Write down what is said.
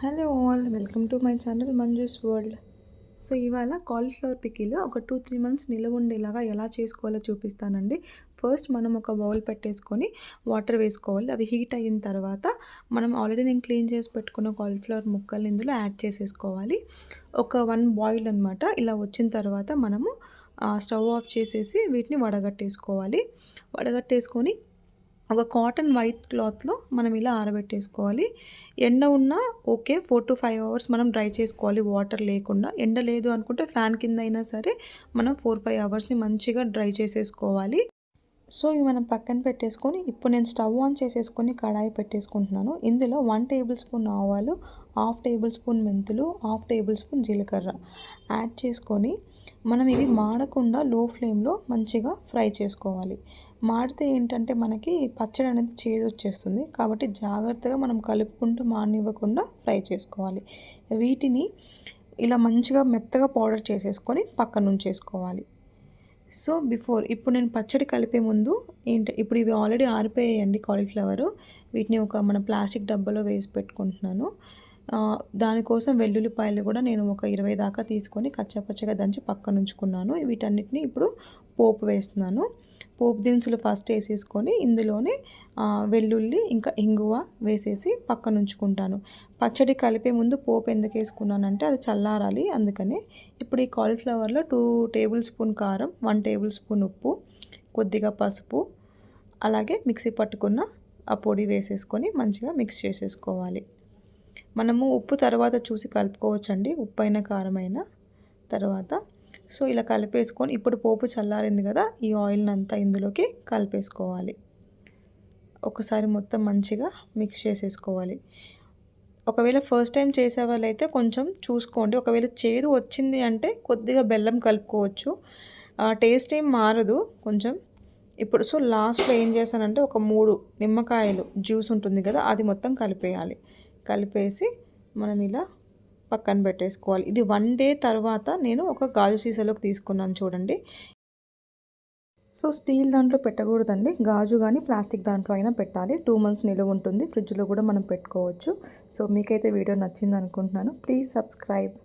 Hello all welcome to my channel Manju's world so ఇవాళ cauliflower pickle ఒక two three months నిలవ ఉండేలాగా ఎలా చేసుకోవాలో చూపిస్తానండి. ఫస్ట్ మనం ఒక బౌల్ పెట్టేసుకొని వాటర్ వేసుకోవాలి. అవి హీట్ అయిన తర్వాత మనం ఆల్రెడీ నేను క్లీన్ చేసి పెట్టుకున్న కాలీఫ్లవర్ ముక్కలు ఇందులో యాడ్ చేసేసుకోవాలి. ఒక వన్ బాయిల్ అనమాట ఇలా వచ్చిన తర్వాత మనము స్టవ్ ఆఫ్ చేసేసి వీటిని వడగట్టేసుకోవాలి. వడగట్టేసుకొని ఒక కాటన్ వైట్ క్లాత్లో మనం ఇలా ఆరబెట్టేసుకోవాలి. ఎండ ఉన్నా okay four to five hours మనం డ్రై చేసుకోవాలి. వాటర్ లేకుండా ఎండ లేదు అనుకుంటే ఫ్యాన్ కింద అయినా సరే మనం ఫోర్ ఫైవ్ అవర్స్ని మంచిగా డ్రై చేసేసుకోవాలి. సో ఇవి మనం పక్కన పెట్టేసుకొని ఇప్పుడు నేను స్టవ్ ఆన్ చేసేసుకొని కడాయి పెట్టేసుకుంటున్నాను. ఇందులో వన్ టేబుల్ స్పూన్ ఆవాలు హాఫ్ టేబుల్ స్పూన్ మెంతులు హాఫ్ టేబుల్ స్పూన్ జీలకర్ర. యాడ్ చేసుకొని మనం ఇవి మాడకుండా లో ఫ్లేమ్లో మంచిగా ఫ్రై చేసుకోవాలి. మాడితే ఏంటంటే మనకి పచ్చడి అనేది చేదు వచ్చేస్తుంది. కాబట్టి జాగ్రత్తగా మనం కలుపుకుంటూ మానివ్వకుండా ఫ్రై చేసుకోవాలి. వీటిని ఇలా మంచిగా మెత్తగా పౌడర్ చేసేసుకొని పక్కన ఉంచేసుకోవాలి. సో బిఫోర్ ఇప్పుడు నేను పచ్చడి కలిపే ముందు ఏంటి ఇప్పుడు ఇవి ఆల్రెడీ ఆరిపోయాయండి కాలీఫ్లవర్ వీటిని ఒక మన ప్లాస్టిక్ డబ్బాలో వేసి పెట్టుకుంటున్నాను. దానికోసం వెల్లుల్లిపాయలు కూడా నేను ఒక ఇరవై దాకా తీసుకొని కచ్చపచ్చగా దంచి పక్కన ఉంచుకున్నాను వీటన్నిటిని ఇప్పుడు పోపు వేస్తున్నాను. పోపు దినుసులు ఫస్ట్ వేసేసుకొని ఇందులోనే వెల్లుల్లి ఇంకా ఇంగువ వేసేసి పక్కన ఉంచుకుంటాను. పచ్చడి కలిపే ముందు పోపు ఎందుకు వేసుకున్నానంటే అది చల్లారాలి అందుకనే ఇప్పుడు ఈ కాలీఫ్లవర్లో టూ టేబుల్ స్పూన్ కారం వన్ టేబుల్ స్పూన్ ఉప్పు కొద్దిగా పసుపు అలాగే మిక్సీ పట్టుకున్న ఆ పొడి వేసేసుకొని మంచిగా మిక్స్ చేసేసుకోవాలి. మనము ఉప్పు తర్వాత చూసి కలుపుకోవచ్చండి. ఉప్పు అయినా కారమైన తర్వాత సో ఇలా కలిపేసుకొని ఇప్పుడు పోపు చల్లారింది కదా ఈ ఆయిల్ని అంతా ఇందులోకి కలిపేసుకోవాలి. ఒకసారి మొత్తం మంచిగా మిక్స్ చేసేసుకోవాలి. ఒకవేళ ఫస్ట్ టైం చేసే వాళ్ళైతే కొంచెం చూసుకోండి. ఒకవేళ చేదు వచ్చింది అంటే కొద్దిగా బెల్లం కలుపుకోవచ్చు. టేస్ట్ ఏం మారదు. కొంచెం ఇప్పుడు సో లాస్ట్లో ఏం చేశానంటే ఒక మూడు నిమ్మకాయలు జ్యూస్ ఉంటుంది కదా అది మొత్తం కలిపేయాలి. కలిపేసి మనం ఇలా పక్కన పెట్టేసుకోవాలి. ఇది వన్ డే తర్వాత నేను ఒక గాజు సీసాలోకి తీసుకున్నాను చూడండి. సో స్టీల్ దాంట్లో పెట్టకూడదండి. గాజు కానీ ప్లాస్టిక్ దాంట్లో అయినా పెట్టాలి. టూ మంత్స్ నిలువ ఉంటుంది. ఫ్రిడ్జ్లో కూడా మనం పెట్టుకోవచ్చు. సో మీకైతే వీడియో నచ్చింది అనుకుంటున్నాను ప్లీజ్ సబ్స్క్రైబ్.